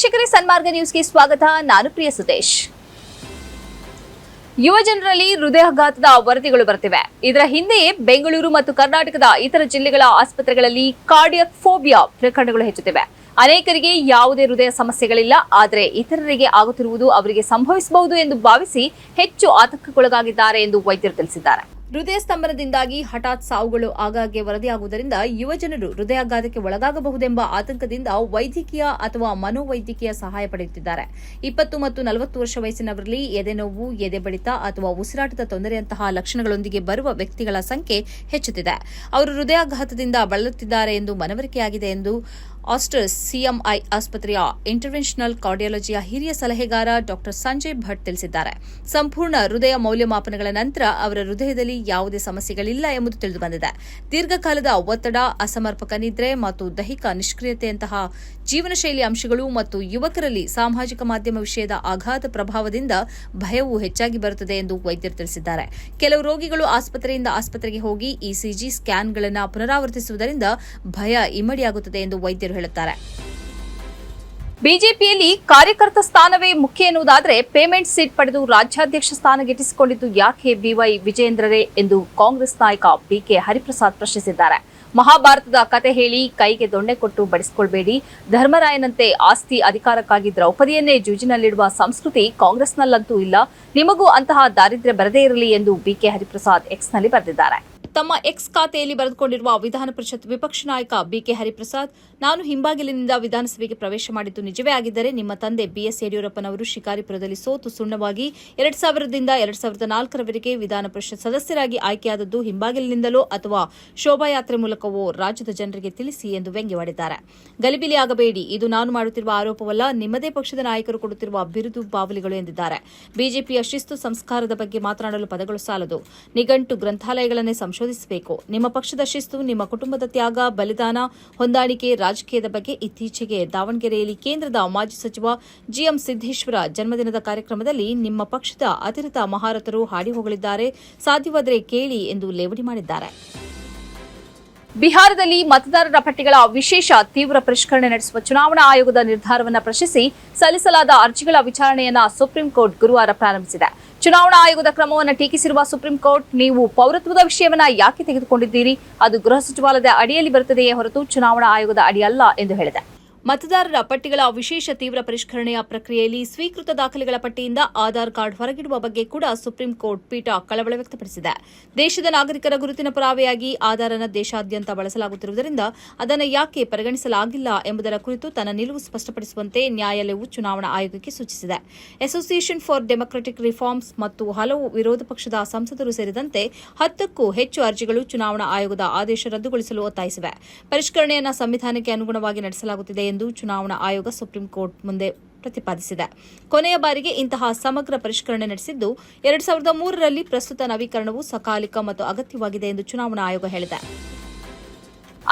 ವೀಕ್ಷಕರೇ, ಸನ್ಮಾರ್ಗ ನ್ಯೂಸ್ಗೆ ಸ್ವಾಗತ. ನಾನು ಪ್ರಿಯ ಸುದೇಶ್. ಯುವ ಜನರಲ್ಲಿ ಹೃದಯಾಘಾತದ ವರದಿಗಳು ಬರ್ತಿವೆ. ಇದರ ಹಿಂದೆಯೇ ಬೆಂಗಳೂರು ಮತ್ತು ಕರ್ನಾಟಕದ ಇತರ ಜಿಲ್ಲೆಗಳ ಆಸ್ಪತ್ರೆಗಳಲ್ಲಿ ಕಾರ್ಡಿಯಕ್ ಫೋಬಿಯಾ ಪ್ರಕರಣಗಳು ಹೆಚ್ಚುತ್ತಿವೆ. ಅನೇಕರಿಗೆ ಯಾವುದೇ ಹೃದಯ ಸಮಸ್ಯೆಗಳಿಲ್ಲ. ಆದರೆ ಇತರರಿಗೆ ಆಗುತ್ತಿರುವುದು ಅವರಿಗೆ ಸಂಭವಿಸಬಹುದು ಎಂದು ಭಾವಿಸಿ ಹೆಚ್ಚು ಆತಂಕಕ್ಕೊಳಗಾಗಿದ್ದಾರೆ ಎಂದು ವೈದ್ಯರು ತಿಳಿಸಿದ್ದಾರೆ. ಹೃದಯ ಸ್ತಂಭನದಿಂದಾಗಿ ಹಠಾತ್ ಸಾವುಗಳು ಆಗಾಗ್ಗೆ ವರದಿಯಾಗುವುದರಿಂದ ಯುವಜನರು ಹೃದಯಾಘಾತಕ್ಕೆ ಒಳಗಾಗಬಹುದೆಂಬ ಆತಂಕದಿಂದ ವೈದ್ಯಕೀಯ ಅಥವಾ ಮನೋವೈದ್ಯಕೀಯ ಸಹಾಯ ಪಡೆಯುತ್ತಿದ್ದಾರೆ. ಇಪ್ಪತ್ತು ಮತ್ತು ನಲವತ್ತು ವರ್ಷ ವಯಸ್ಸಿನವರಲ್ಲಿ ಎದೆನೋವು ಎದೆ ಬಡಿತ ಅಥವಾ ಉಸಿರಾಟದ ತೊಂದರೆಯಂತಹ ಲಕ್ಷಣಗಳೊಂದಿಗೆ ಬರುವ ವ್ಯಕ್ತಿಗಳ ಸಂಖ್ಯೆ ಹೆಚ್ಚುತ್ತಿದೆ. ಅವರು ಹೃದಯಾಘಾತದಿಂದ ಬಳಲುತ್ತಿದ್ದಾರೆ ಎಂದು ಮನವರಿಕೆಯಾಗಿದೆ ಎಂದು ಆಸ್ಟರ್ಸ್ ಸಿಎಂಐ ಆಸ್ಪತ್ರೆಯ ಇಂಟರ್ವೆನ್ಷನಲ್ ಕಾರ್ಡಿಯಾಲಜಿಯ ಹಿರಿಯ ಸಲಹೆಗಾರ ಡಾಕ್ಟರ್ ಸಂಜಯ್ ಭಟ್ ತಿಳಿಸಿದ್ದಾರೆ. ಸಂಪೂರ್ಣ ಹೃದಯ ಮೌಲ್ಯಮಾಪನಗಳ ನಂತರ ಅವರ ಹೃದಯದಲ್ಲಿ ಯಾವುದೇ ಸಮಸ್ಯೆಗಳಿಲ್ಲ ಎಂಬುದು ತಿಳಿದುಬಂದಿದೆ. ದೀರ್ಘಕಾಲದ ಒತ್ತಡ, ಅಸಮರ್ಪಕ ನಿದ್ರೆ ಮತ್ತು ದೈಹಿಕ ನಿಷ್ಕ್ರಿಯತೆಯಂತಹ ಜೀವನ ಶೈಲಿ ಅಂಶಗಳು ಮತ್ತು ಯುವಕರಲ್ಲಿ ಸಾಮಾಜಿಕ ಮಾಧ್ಯಮ ವಿಷಯದ ಆಘಾತ ಪ್ರಭಾವದಿಂದ ಭಯವು ಹೆಚ್ಚಾಗಿ ಬರುತ್ತದೆ ಎಂದು ವೈದ್ಯರು ತಿಳಿಸಿದ್ದಾರೆ. ಕೆಲವು ರೋಗಿಗಳು ಆಸ್ಪತ್ರೆಯಿಂದ ಆಸ್ಪತ್ರೆಗೆ ಹೋಗಿ ಇಸಿಜಿ ಸ್ಕ್ಯಾನ್ಗಳನ್ನು ಪುನರಾವರ್ತಿಸುವುದರಿಂದ ಭಯ ಇಮ್ಮಡಿಯಾಗುತ್ತದೆ ಎಂದು ವೈದ್ಯರು ಹೇಳುತ್ತಾರೆ. ಬಿಜೆಪಿಯಲ್ಲಿ ಕಾರ್ಯಕರ್ತ ಸ್ಥಾನವೇ ಮುಖ್ಯ ಎನ್ನುವುದಾದರೆ ಪೇಮೆಂಟ್ ಸೀಟ್ ಪಡೆದು ರಾಜ್ಯಾಧ್ಯಕ್ಷ ಸ್ಥಾನ ಗಿಟ್ಟಿಸಿಕೊಂಡಿದ್ದು ಯಾಕೆ ಬಿವೈ ವಿಜೇಂದ್ರರೇ ಎಂದು ಕಾಂಗ್ರೆಸ್ ನಾಯಕ ಬಿಕೆ ಹರಿಪ್ರಸಾದ್ ಪ್ರಶ್ನಿಸಿದ್ದಾರೆ. ಮಹಾಭಾರತದ ಕತೆ ಹೇಳಿ ಕೈಗೆ ದೊಣ್ಣೆ ಕೊಟ್ಟು ಬಡಿಸಿಕೊಳ್ಬೇಡಿ. ಧರ್ಮರಾಯನಂತೆ ಆಸ್ತಿ ಅಧಿಕಾರಕ್ಕಾಗಿ ದ್ರೌಪದಿಯನ್ನೇ ಜೂಜಿನಲ್ಲಿಡುವ ಸಂಸ್ಕೃತಿ ಕಾಂಗ್ರೆಸ್ನಲ್ಲಂತೂ ಇಲ್ಲ. ನಿಮಗೂ ಅಂತಹ ದಾರಿದ್ರ್ಯ ಬರದೇ ಇರಲಿ ಎಂದು ಬಿಕೆ ಹರಿಪ್ರಸಾದ್ ಎಕ್ಸ್ನಲ್ಲಿ ಬರೆದಿದ್ದಾರೆ. ತಮ್ಮ ಎಕ್ಸ್ ಖಾತೆಯಲ್ಲಿ ಬರೆದುಕೊಂಡಿರುವ ವಿಧಾನ ಪರಿಷತ್ ವಿಪಕ್ಷ ನಾಯಕ ಬಿಕೆ ಹರಿಪ್ರಸಾದ್, ನಾನು ಹಿಂಬಾಗಿಲಿನಿಂದ ವಿಧಾನಸಭೆಗೆ ಪ್ರವೇಶ ಮಾಡಿದ್ದು ನಿಜವೇ ಆಗಿದ್ದರೆ ನಿಮ್ಮ ತಂದೆ ಬಿಎಸ್ ಯಡಿಯೂರಪ್ಪನವರು ಶಿಕಾರಿಪುರದಲ್ಲಿ ಸೋತು ಸುಣ್ಣವಾಗಿ ಎರಡ್ ಸಾವಿರದಿಂದ ಎರಡ್ ಸಾವಿರದ ನಾಲ್ಕರವರೆಗೆ ವಿಧಾನ ಪರಿಷತ್ ಸದಸ್ಯರಾಗಿ ಆಯ್ಕೆಯಾದದ್ದು ಹಿಂಬಾಗಿಲಿನಿಂದಲೋ ಅಥವಾ ಶೋಭಾಯಾತ್ರೆ ಮೂಲಕವೋ ರಾಜ್ಯದ ಜನರಿಗೆ ತಿಳಿಸಿ ಎಂದು ವ್ಯಂಗ್ಯವಾಡಿದ್ದಾರೆ. ಗಲಿಬಿಲಿ ಆಗಬೇಡಿ, ಇದು ನಾನು ಮಾಡುತ್ತಿರುವ ಆರೋಪವಲ್ಲ, ನಿಮ್ಮದೇ ಪಕ್ಷದ ನಾಯಕರು ಕೊಡುತ್ತಿರುವ ಬಿರುದು ಬಾವಲಿಗಳು ಎಂದಿದ್ದಾರೆ. ಬಿಜೆಪಿಯ ಶಿಸ್ತು ಸಂಸ್ಕಾರದ ಬಗ್ಗೆ ಮಾತನಾಡಲು ಪದಗಳು ಸಾಲದು. ನಿಘಂಟು ಗ್ರಂಥಾಲಯಗಳನ್ನೇ ಸಂಶೋಧಿಸಬೇಕು ನಿಮ್ಮ ಪಕ್ಷದ ಶಿಸ್ತು, ನಿಮ್ಮ ಕುಟುಂಬದ ತ್ಯಾಗ, ಬಲಿದಾನ, ಹೊಂದಾಣಿಕೆ, ರಾಜಕೀಯದ ಬಗ್ಗೆ ಇತ್ತೀಚೆಗೆ ದಾವಣಗೆರೆಯಲ್ಲಿ ಕೇಂದ್ರದ ಮಾಜಿ ಸಚಿವ ಜಿಎಂ ಸಿದ್ದೇಶ್ವರ ಜನ್ಮದಿನದ ಕಾರ್ಯಕ್ರಮದಲ್ಲಿ ನಿಮ್ಮ ಪಕ್ಷದ ಅತಿರಿತ ಮಹಾರಥರು ಹಾಡಿ ಹೋಗಲಿದ್ದಾರೆ ಸಾಧ್ಯವಾದರೆ ಕೇಳಿ ಎಂದು ಲೇವಡಿ ಮಾಡಿದ್ದಾರೆ. ಬಿಹಾರದಲ್ಲಿ ಮತದಾರರ ಪಟ್ಟಿಗಳ ವಿಶೇಷ ತೀವ್ರ ಪರಿಷ್ಕರಣೆ ನಡೆಸುವ ಚುನಾವಣಾ ಆಯೋಗದ ನಿರ್ಧಾರವನ್ನು ಪ್ರಶ್ನಿಸಿ ಸಲ್ಲಿಸಲಾದ ಅರ್ಜಿಗಳ ವಿಚಾರಣೆಯನ್ನು ಸುಪ್ರೀಂ ಕೋರ್ಟ್ ಗುರುವಾರ ಪ್ರಾರಂಭಿಸಿದೆ. ಚುನಾವಣಾ ಆಯೋಗದ ಕ್ರಮವನ್ನು ಟೀಕಿಸಿರುವ ಸುಪ್ರೀಂ ಕೋರ್ಟ್, ನೀವು ಪೌರತ್ವದ ವಿಷಯವನ್ನ ಯಾಕೆ ತೆಗೆದುಕೊಂಡಿದ್ದೀರಿ? ಅದು ಗೃಹ ಸಚಿವಾಲಯದ ಅಡಿಯಲ್ಲಿ ಬರುತ್ತದೆಯೇ ಹೊರತು ಚುನಾವಣಾ ಆಯೋಗದ ಅಡಿಯಲ್ಲ ಎಂದು ಹೇಳಿದೆ. ಮತದಾರರ ಪಟ್ಟಿಗಳ ವಿಶೇಷ ತೀವ್ರ ಪರಿಷ್ಕರಣೆಯ ಪ್ರಕ್ರಿಯೆಯಲ್ಲಿ ಸ್ವೀಕೃತ ದಾಖಲೆಗಳ ಪಟ್ಟಿಯಿಂದ ಆಧಾರ್ ಕಾರ್ಡ್ ಹೊರಗಿಡುವ ಬಗ್ಗೆ ಕೂಡ ಸುಪ್ರೀಂ ಕೋರ್ಟ್ ಪೀಠ ಕಳವಳ ವ್ಯಕ್ತಪಡಿಸಿದೆ. ದೇಶದ ನಾಗರಿಕರ ಗುರುತಿನ ಪುರಾವೆಯಾಗಿ ಆಧಾರ್ ಅನ್ನು ದೇಶಾದ್ಯಂತ ಬಳಸಲಾಗುತ್ತಿರುವುದರಿಂದ ಅದನ್ನು ಯಾಕೆ ಪರಿಗಣಿಸಲಾಗಿಲ್ಲ ಎಂಬುದರ ಕುರಿತು ತನ್ನ ನಿಲುವು ಸ್ಪಷ್ಟಪಡಿಸುವಂತೆ ನ್ಯಾಯಾಲಯವು ಚುನಾವಣಾ ಆಯೋಗಕ್ಕೆ ಸೂಚಿಸಿದೆ. ಅಸೋಸಿಯೇಷನ್ ಫಾರ್ ಡೆಮೊಕ್ರೆಟಿಕ್ ರಿಫಾರ್ಮ್ಸ್ ಮತ್ತು ಹಲವು ವಿರೋಧ ಪಕ್ಷದ ಸಂಸದರು ಸೇರಿದಂತೆ ಹತ್ತಕ್ಕೂ ಹೆಚ್ಚು ಅರ್ಜಿಗಳು ಚುನಾವಣಾ ಆಯೋಗದ ಆದೇಶ ರದ್ದುಗೊಳಿಸಲು ಒತ್ತಾಯಿಸಿವೆ. ಪರಿಷ್ಕರಣೆಯನ್ನು ಸಂವಿಧಾನಕ್ಕೆ ಅನುಗುಣವಾಗಿ ನಡೆಸಲಾಗುತ್ತಿದೆ ಎಂದು ಚುನಾವಣಾ ಆಯೋಗ ಸುಪ್ರೀಂ ಕೋರ್ಟ್ ಮುಂದೆ ಪ್ರತಿಪಾದಿಸಿದೆ. ಕೊನೆಯ ಬಾರಿಗೆ ಇಂತಹ ಸಮಗ್ರ ಪರಿಷ್ಕರಣೆ ನಡೆಸಿದ್ದು, ಎರಡ್ ಸಾವಿರದ ಮೂರರಲ್ಲಿ ಪ್ರಸ್ತುತ ನವೀಕರಣವು ಸಕಾಲಿಕ ಮತ್ತು ಅಗತ್ಯವಾಗಿದೆ ಎಂದು ಚುನಾವಣಾ ಆಯೋಗ ಹೇಳಿದೆ.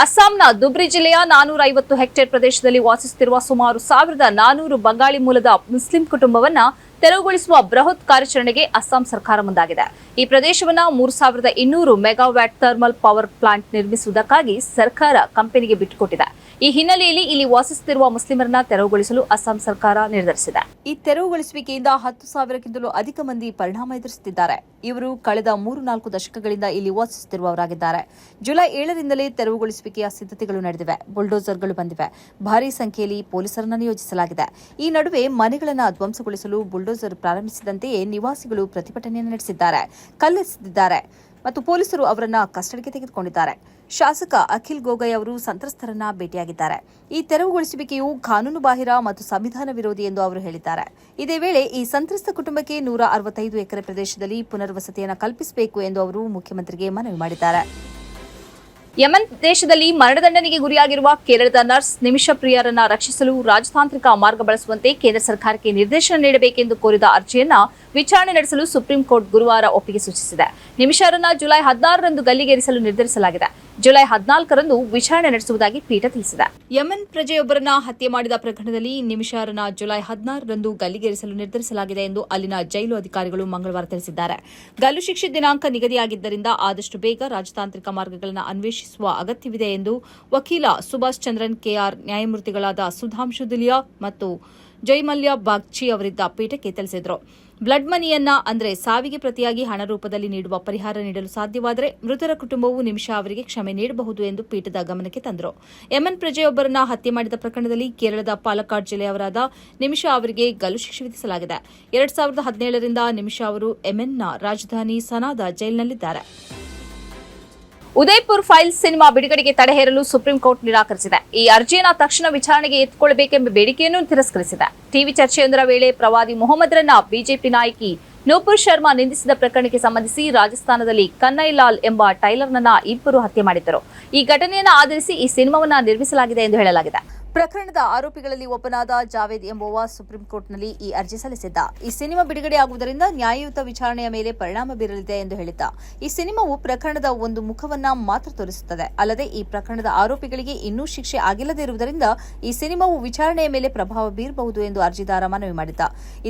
ಅಸ್ಸಾಂನ ದುಬ್ರಿ ಜಿಲ್ಲೆಯ ನಾನೂರ ಐವತ್ತು ಹೆಕ್ಟೇರ್ ಪ್ರದೇಶದಲ್ಲಿ ವಾಸಿಸುತ್ತಿರುವ ಸುಮಾರು ಸಾವಿರದ ನಾನೂರು ಬಂಗಾಳಿ ಮೂಲದ ಮುಸ್ಲಿಂ ಕುಟುಂಬವನ್ನ ತೆರವುಗೊಳಿಸುವ ಬೃಹತ್ ಕಾರ್ಯಾಚರಣೆಗೆ ಅಸ್ಸಾಂ ಸರ್ಕಾರ ಮುಂದಾಗಿದೆ. ಈ ಪ್ರದೇಶವನ್ನು ಮೂರು ಸಾವಿರದ ಇನ್ನೂರು ಮೆಗಾವ್ಯಾಟ್ ಥರ್ಮಲ್ ಪವರ್ ಪ್ಲಾಂಟ್ ನಿರ್ಮಿಸುವುದಕ್ಕಾಗಿ ಸರ್ಕಾರ ಕಂಪನಿಗೆ ಬಿಟ್ಟುಕೊಟ್ಟಿದೆ. ಈ ಹಿನ್ನೆಲೆಯಲ್ಲಿ ಇಲ್ಲಿ ವಾಸಿಸುತ್ತಿರುವ ಮುಸ್ಲಿಮರನ್ನ ತೆರವುಗೊಳಿಸಲು ಅಸ್ಸಾಂ ಸರ್ಕಾರ ನಿರ್ಧರಿಸಿದೆ. ಈ ತೆರವುಗೊಳಿಸುವಿಕೆಯಿಂದ ಹತ್ತು ಸಾವಿರಕ್ಕಿಂತಲೂ ಅಧಿಕ ಮಂದಿ ಪರಿಣಾಮ ಎದುರಿಸುತ್ತಿದ್ದಾರೆ. ಇವರು ಕಳೆದ ಮೂರು ನಾಲ್ಕು ದಶಕಗಳಿಂದ ಇಲ್ಲಿ ವಾಸಿಸುತ್ತಿರುವವರಾಗಿದ್ದಾರೆ. ಜುಲೈ ಏಳರಿಂದಲೇ ತೆರವುಗೊಳಿಸುವಿಕೆಯ ಸಿದ್ಧತೆಗಳು ನಡೆದಿವೆ. ಬುಲ್ಡೋಸರ್ಗಳು ಬಂದಿವೆ. ಭಾರೀ ಸಂಖ್ಯೆಯಲ್ಲಿ ಪೊಲೀಸರನ್ನು ನಿಯೋಜಿಸಲಾಗಿದೆ. ಈ ನಡುವೆ ಮನೆಗಳನ್ನು ಧ್ವಂಸಗೊಳಿಸಲು ಬುಲ್ಡೋಸರ್ ಪ್ರಾರಂಭಿಸಿದಂತೆಯೇ ನಿವಾಸಿಗಳು ಪ್ರತಿಭಟನೆ ನಡೆಸಿದ್ದಾರೆ. ಕಲ್ಲೆಸೆದಿದ್ದಾರೆ. ಮತ್ತು ಪೊಲೀಸರು ಅವರನ್ನ ಕಸ್ಟಡಿಗೆ ತೆಗೆದುಕೊಂಡಿದ್ದಾರೆ. ಶಾಸಕ ಅಖಿಲ್ ಗೊಗೊಯ್ ಅವರು ಸಂತ್ರಸ್ತರನ್ನ ಭೇಟಿಯಾಗಿದ್ದಾರೆ. ಈ ತೆರವುಗೊಳಿಸುವಿಕೆಯು ಕಾನೂನುಬಾಹಿರ ಮತ್ತು ಸಂವಿಧಾನ ವಿರೋಧಿ ಎಂದು ಅವರು ಹೇಳಿದ್ದಾರೆ. ಇದೇ ವೇಳೆ ಈ ಸಂತ್ರಸ್ತ ಕುಟುಂಬಕ್ಕೆ ನೂರ ಅರವತ್ತೈದು ಎಕರೆ ಪ್ರದೇಶದಲ್ಲಿ ಪುನರ್ವಸತಿಯನ್ನು ಕಲ್ಪಿಸಬೇಕು ಎಂದು ಅವರು ಮುಖ್ಯಮಂತ್ರಿಗೆ ಮನವಿ ಮಾಡಿದ್ದಾರೆ. ಯಮನ್ ದೇಶದಲ್ಲಿ ಮರಣದಂಡನೆಗೆ ಗುರಿಯಾಗಿರುವ ಕೇರಳದ ನರ್ಸ್ ನಿಮಿಷ ಪ್ರಿಯರನ್ನ ರಕ್ಷಿಸಲು ರಾಜತಾಂತ್ರಿಕ ಮಾರ್ಗ ಬಳಸುವಂತೆ ಕೇಂದ್ರ ಸರ್ಕಾರಕ್ಕೆ ನಿರ್ದೇಶನ ನೀಡಬೇಕೆಂದು ಕೋರಿದ ಅರ್ಜಿಯನ್ನ ವಿಚಾರಣೆ ನಡೆಸಲು ಸುಪ್ರೀಂ ಕೋರ್ಟ್ ಗುರುವಾರ ಒಪ್ಪಿಗೆ ಸೂಚಿಸಿದೆ. ನಿಮಿಷರನ್ನ ಜುಲೈ ಹದಿನಾರರಂದು ಗಲ್ಲಿಗೇರಿಸಲು ನಿರ್ಧರಿಸಲಾಗಿದೆ. ಜುಲೈ ಹದಿನಾಲ್ಕರಂದು ವಿಚಾರಣೆ ನಡೆಸುವುದಾಗಿ ಪೀಠ ತಿಳಿಸಿದೆ. ಯಮನ್ ಪ್ರಜೆಯೊಬ್ಬರನ್ನ ಹತ್ಯೆ ಮಾಡಿದ ಪ್ರಕರಣದಲ್ಲಿ ನಿಮಿಷಾರನ ಜುಲೈ ಹದಿನಾರರಂದು ಗಲ್ಲಿಗೇರಿಸಲು ನಿರ್ಧರಿಸಲಾಗಿದೆ ಎಂದು ಅಲ್ಲಿನ ಜೈಲು ಅಧಿಕಾರಿಗಳು ಮಂಗಳವಾರ ತಿಳಿಸಿದ್ದಾರೆ. ಗಲ್ಲು ಶಿಕ್ಷೆ ದಿನಾಂಕ ನಿಗದಿಯಾಗಿದ್ದರಿಂದ ಆದಷ್ಟು ಬೇಗ ರಾಜತಾಂತ್ರಿಕ ಮಾರ್ಗಗಳನ್ನು ಅನ್ವೇಷಿಸುವ ಅಗತ್ಯವಿದೆ ಎಂದು ವಕೀಲ ಸುಭಾಷ್ ಚಂದ್ರನ್ ಕೆಆರ್ ನ್ಯಾಯಮೂರ್ತಿಗಳಾದ ಸುಧಾಂಶು ದುಲಿಯಾ ಮತ್ತು ಜೈಮಲ್ಯ ಬಾಗ್ಚಿ ಅವರಿದ್ದ ಪೀಠಕ್ಕೆ ತಿಳಿಸಿದರು. ಬ್ಲಡ್ ಮನಿಯನ್ನ ಅಂದರೆ ಸಾವಿಗೆ ಪ್ರತಿಯಾಗಿ ಹಣ ರೂಪದಲ್ಲಿ ನೀಡುವ ಪರಿಹಾರ ನೀಡಲು ಸಾಧ್ಯವಾದರೆ ಮೃತರ ಕುಟುಂಬವು ನಿಮಿಷ ಅವರಿಗೆ ಕ್ಷಮೆ ನೀಡಬಹುದು ಎಂದು ಪೀಠದ ಗಮನಕ್ಕೆ ತಂದರು. ಎಂಎನ್ ಪ್ರಜೆಯೊಬ್ಬರನ್ನ ಹತ್ಯೆ ಮಾಡಿದ ಪ್ರಕರಣದಲ್ಲಿ ಕೇರಳದ ಪಾಲಕ್ಕಾಡ್ ಜಿಲ್ಲೆಯವರಾದ ನಿಮಿಷ ಅವರಿಗೆ ಗಲ್ಲು ಶಿಕ್ಷೆ ವಿಧಿಸಲಾಗಿದೆ. ಎರಡ್ ಸಾವಿರದ ಹದಿನೇಳರಿಂದ ನಿಮಿಷ ಅವರು ಎಂಎನ್ನ ರಾಜಧಾನಿ ಸನಾದ ಜೈಲಿನಲ್ಲಿದ್ದಾರೆ. ಉದಯ್ಪುರ್ ಫೈಲ್ಸ್ ಸಿನಿಮಾ ಬಿಡುಗಡೆಗೆ ತಡೆ ಹೇರಲು ಸುಪ್ರೀಂ ಕೋರ್ಟ್ ನಿರಾಕರಿಸಿದೆ. ಈ ಅರ್ಜಿಯನ್ನು ತಕ್ಷಣ ವಿಚಾರಣೆಗೆ ಎತ್ತಿಕೊಳ್ಳಬೇಕೆಂಬ ಬೇಡಿಕೆಯನ್ನು ತಿರಸ್ಕರಿಸಿದೆ. ಟಿವಿ ಚರ್ಚೆಯೊಂದರ ವೇಳೆ ಪ್ರವಾದಿ ಮೊಹಮ್ಮದ್ರನ್ನ ಬಿಜೆಪಿ ನಾಯಕಿ ನೂಪುರ್ ಶರ್ಮಾ ನಿಂದಿಸಿದ ಪ್ರಕರಣಕ್ಕೆ ಸಂಬಂಧಿಸಿ ರಾಜಸ್ಥಾನದಲ್ಲಿ ಕನ್ನೈಲಾಲ್ ಎಂಬ ಟೈಲರ್ನನ್ನ ಇಬ್ಬರು ಹತ್ಯೆ ಮಾಡಿದ್ದರು. ಈ ಘಟನೆಯನ್ನು ಆಧರಿಸಿ ಈ ಸಿನಿಮಾವನ್ನ ನಿರ್ಮಿಸಲಾಗಿದೆ ಎಂದು ಹೇಳಲಾಗಿದೆ. ಪ್ರಕರಣದ ಆರೋಪಿಗಳಲ್ಲಿ ಒಬ್ಬನಾದ ಜಾವೇದ್ ಎಂಬುವ ಸುಪ್ರೀಂ ಕೋರ್ಟ್ನಲ್ಲಿ ಈ ಅರ್ಜಿ ಸಲ್ಲಿಸಿದ್ದ. ಈ ಸಿನಿಮಾ ಬಿಡುಗಡೆಯಾಗುವುದರಿಂದ ನ್ಯಾಯಯುತ ವಿಚಾರಣೆಯ ಮೇಲೆ ಪರಿಣಾಮ ಬೀರಲಿದೆ ಎಂದು ಹೇಳಿದ್ದ. ಈ ಸಿನಿಮಾವು ಪ್ರಕರಣದ ಒಂದು ಮುಖವನ್ನ ಮಾತ್ರ ತೋರಿಸುತ್ತದೆ. ಅಲ್ಲದೆ ಈ ಪ್ರಕರಣದ ಆರೋಪಿಗಳಿಗೆ ಇನ್ನೂ ಶಿಕ್ಷೆ ಆಗಿಲ್ಲದೇ ಇರುವುದರಿಂದ ಈ ಸಿನಿಮಾವು ವಿಚಾರಣೆಯ ಮೇಲೆ ಪ್ರಭಾವ ಬೀರಬಹುದು ಎಂದು ಅರ್ಜಿದಾರ ಮನವಿ ಮಾಡಿದ್ದ.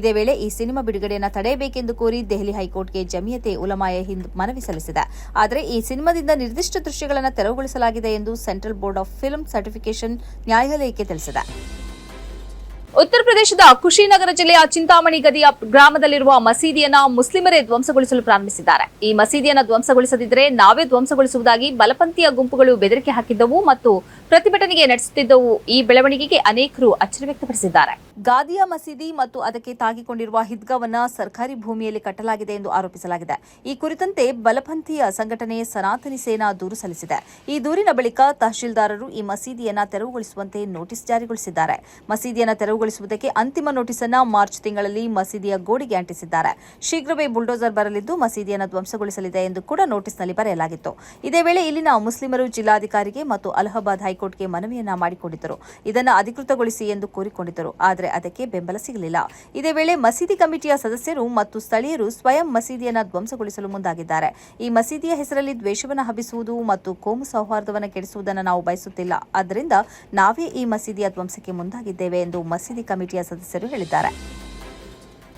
ಇದೇ ವೇಳೆ ಈ ಸಿನಿಮಾ ಬಿಡುಗಡೆಯನ್ನು ತಡೆಯಬೇಕೆಂದು ಕೋರಿ ದೆಹಲಿ ಹೈಕೋರ್ಟ್ಗೆ ಜಮಿಯತೆ ಉಲಮಾಯ ಹಿಂದ್ ಮನವಿ ಸಲ್ಲಿಸಿದೆ. ಆದರೆ ಈ ಸಿನಿಮಾದಿಂದ ನಿರ್ದಿಷ್ಟ ದೃಶ್ಯಗಳನ್ನು ತೆರವುಗೊಳಿಸಲಾಗಿದೆ ಎಂದು central board of film certification ನ್ಯಾಯಾಲಯಕ್ಕೆ ತಿಳಿಸಿದೆ? ಉತ್ತರ ಪ್ರದೇಶದ ಕುಶಿನಗರ ಜಿಲ್ಲೆಯ ಚಿಂತಾಮಣಿ ಗದಿಯ ಗ್ರಾಮದಲ್ಲಿರುವ ಮಸೀದಿಯನ್ನ ಮುಸ್ಲಿಮರೇ ಧ್ವಂಸಗೊಳಿಸಲು ಪ್ರಾರಂಭಿಸಿದ್ದಾರೆ. ಈ ಮಸೀದಿಯನ್ನ ಧ್ವಂಸಗೊಳಿಸದಿದ್ದರೆ ನಾವೇ ಧ್ವಂಸಗೊಳಿಸುವುದಾಗಿ ಬಲಪಂಥೀಯ ಗುಂಪುಗಳು ಬೆದರಿಕೆ ಹಾಕಿದ್ದವು ಮತ್ತು ಪ್ರತಿಭಟನೆಗೆ ನಡೆಸುತ್ತಿದ್ದವು. ಈ ಬೆಳವಣಿಗೆಗೆ ಅನೇಕರು ಅಚ್ಚರಿ ವ್ಯಕ್ತಪಡಿಸಿದ್ದಾರೆ. ಗಾದಿಯಾ ಮಸೀದಿ ಮತ್ತು ಅದಕ್ಕೆ ತಾಗಿಕೊಂಡಿರುವ ಹಿದ್ಗಾವನ್ನ ಸರ್ಕಾರಿ ಭೂಮಿಯಲ್ಲಿ ಕಟ್ಟಲಾಗಿದೆ ಎಂದು ಆರೋಪಿಸಲಾಗಿದೆ. ಈ ಕುರಿತಂತೆ ಬಲಪಂಥೀಯ ಸಂಘಟನೆ ಸನಾತನಿ ಸೇನಾ ದೂರು ಸಲ್ಲಿಸಿದೆ. ಈ ದೂರಿನ ಬಳಿಕ ತಹಶೀಲ್ದಾರರು ಈ ಮಸೀದಿಯನ್ನ ತೆರವುಗೊಳಿಸುವಂತೆ ನೋಟಿಸ್ ಜಾರಿಗೊಳಿಸಿದ್ದಾರೆ. ಮಸೀದಿಯನ್ನ ತೆರವುಗೊಳಿಸುವುದಕ್ಕೆ ಅಂತಿಮ ನೋಟಿಸ್ ಅನ್ನ ಮಾರ್ಚ್ ತಿಂಗಳಲ್ಲಿ ಮಸೀದಿಯ ಗೋಡೆಗೆ ಅಂಟಿಸಿದ್ದಾರೆ. ಶೀಘ್ರವೇ ಬುಲ್ಡೋಸರ್ ಬರಲಿದ್ದು ಮಸೀದಿಯನ್ನು ಧ್ವಂಸಗೊಳಿಸಲಿದೆ ಎಂದು ಕೂಡ ನೋಟಿಸ್ನಲ್ಲಿ ಬರೆಯಲಾಗಿತ್ತು. ಇದೇ ವೇಳೆ ಇಲ್ಲಿನ ಮುಸ್ಲಿಮರು ಜಿಲ್ಲಾಧಿಕಾರಿಗೆ ಮತ್ತು ಅಲಹಾಬಾದ್ ಹೈಕೋರ್ಟ್ಗೆ ಮನವಿಯನ್ನ ಮಾಡಿಕೊಂಡಿದ್ದರು. ಇದನ್ನು ಅಧಿಕೃತಗೊಳಿಸಿ ಎಂದು ಕೋರಿಕೊಂಡಿದ್ದರು. ಆದರೆ ಅದಕ್ಕೆ ಬೆಂಬಲ ಸಿಗಲಿಲ್ಲ. ಇದೇ ವೇಳೆ ಮಸೀದಿ ಕಮಿಟಿಯ ಸದಸ್ಯರು ಮತ್ತು ಸ್ಥಳೀಯರು ಸ್ವಯಂ ಮಸೀದಿಯನ್ನು ಧ್ವಂಸಗೊಳಿಸಲು ಮುಂದಾಗಿದ್ದಾರೆ. ಈ ಮಸೀದಿಯ ಹೆಸರಲ್ಲಿ ದ್ವೇಷವನ್ನು ಹಬ್ಬಿಸುವುದು ಮತ್ತು ಕೋಮು ಸೌಹಾರ್ದವನ್ನು ಕೆಡಿಸುವುದನ್ನು ನಾವು ಬಯಸುತ್ತಿಲ್ಲ. ಆದ್ದರಿಂದ ನಾವೇ ಈ ಮಸೀದಿಯ ಧ್ವಂಸಕ್ಕೆ ಮುಂದಾಗಿದ್ದೇವೆ ಎಂದು ಮಸೀದಿ ಕಮಿಟಿಯ ಸದಸ್ಯರು ಹೇಳಿದ್ದಾರೆ.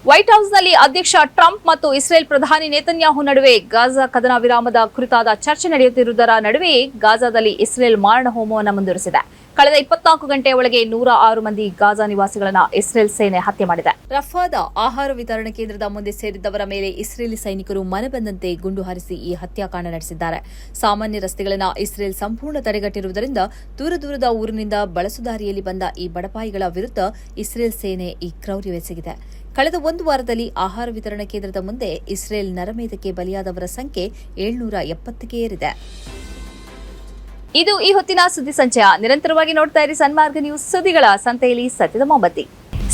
ವೈಟ್ ಹೌಸ್ನಲ್ಲಿ ಅಧ್ಯಕ್ಷ ಟ್ರಂಪ್ ಮತ್ತು ಇಸ್ರೇಲ್ ಪ್ರಧಾನಿ ನೇತನ್ಯಾಹು ನಡುವೆ ಗಾಜಾ ಕದನ ವಿರಾಮದ ಕುರಿತಾದ ಚರ್ಚೆ ನಡೆಯುತ್ತಿರುವುದರ ನಡುವೆಯೇ ಗಾಜಾದಲ್ಲಿ ಇಸ್ರೇಲ್ ಮಾರಣ ಹೋಮವನ್ನು ಮುಂದುವರೆಸಿದೆ. ಕಳೆದ ಇಪ್ಪತ್ನಾಲ್ಕು ಗಂಟೆಯ ಒಳಗೆ ನೂರ ಆರು ಮಂದಿ ಗಾಜಾ ನಿವಾಸಿಗಳನ್ನು ಇಸ್ರೇಲ್ ಸೇನೆ ಹತ್ಯೆ ಮಾಡಿದೆ. ರಫಾದ ಆಹಾರ ವಿತರಣಾ ಕೇಂದ್ರದ ಮುಂದೆ ಸೇರಿದ್ದವರ ಮೇಲೆ ಇಸ್ರೇಲಿ ಸೈನಿಕರು ಮನಬಂದಂತೆ ಗುಂಡು ಹಾರಿಸಿ ಈ ಹತ್ಯಾಕಾಂಡ ನಡೆಸಿದ್ದಾರೆ. ಸಾಮಾನ್ಯ ರಸ್ತೆಗಳನ್ನು ಇಸ್ರೇಲ್ ಸಂಪೂರ್ಣ ತಡೆಗಟ್ಟಿರುವುದರಿಂದ ದೂರ ದೂರದ ಊರಿನಿಂದ ಬಳಸುದಾರಿಯಲ್ಲಿ ಬಂದ ಈ ಬಡಪಾಯಿಗಳ ವಿರುದ್ಧ ಇಸ್ರೇಲ್ ಸೇನೆ ಈ ಕ್ರೌರ್ಯವೆಸಗಿದೆ. ಕಳೆದ ಒಂದು ವಾರದಲ್ಲಿ ಆಹಾರ ವಿತರಣಾ ಕೇಂದ್ರದ ಮುಂದೆ ಇಸ್ರೇಲ್ ನರಮೇಧಕ್ಕೆ ಬಲಿಯಾದವರ ಸಂಖ್ಯೆ ಏಳ್ನೂರ ಎಪ್ಪತ್ತಕ್ಕೆ ಏರಿದೆ. ಇದು ಈ ಹೊತ್ತಿನ ಸುದ್ದಿ ಸಂಚಯ. ನಿರಂತರವಾಗಿ ನೋಡ್ತಾ ಇರಿ ಸನ್ಮಾರ್ಗ ನ್ಯೂಸ್ ಸುದ್ದಿಗಳ ಸಂತೆಯಲ್ಲಿ ಸತ್ಯದ ಮೊಂಬತ್ತಿ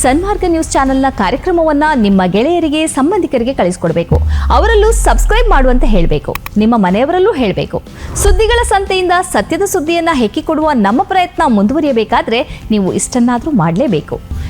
ಸನ್ಮಾರ್ಗ ನ್ಯೂಸ್ ಚಾನೆಲ್ನ ಕಾರ್ಯಕ್ರಮವನ್ನ ನಿಮ್ಮ ಗೆಳೆಯರಿಗೆ, ಸಂಬಂಧಿಕರಿಗೆ ಕಳಿಸಿಕೊಡಬೇಕು. ಅವರಲ್ಲೂ ಸಬ್ಸ್ಕ್ರೈಬ್ ಮಾಡುವಂತೆ ಹೇಳಬೇಕು. ನಿಮ್ಮ ಮನೆಯವರಲ್ಲೂ ಹೇಳಬೇಕು. ಸುದ್ದಿಗಳ ಸಂತೆಯಿಂದ ಸತ್ಯದ ಸುದ್ದಿಯನ್ನ ಹೆಕ್ಕಿಕೊಡುವ ನಮ್ಮ ಪ್ರಯತ್ನ ಮುಂದುವರಿಯಬೇಕಾದ್ರೆ ನೀವು ಇಷ್ಟನ್ನಾದರೂ ಮಾಡಲೇಬೇಕು.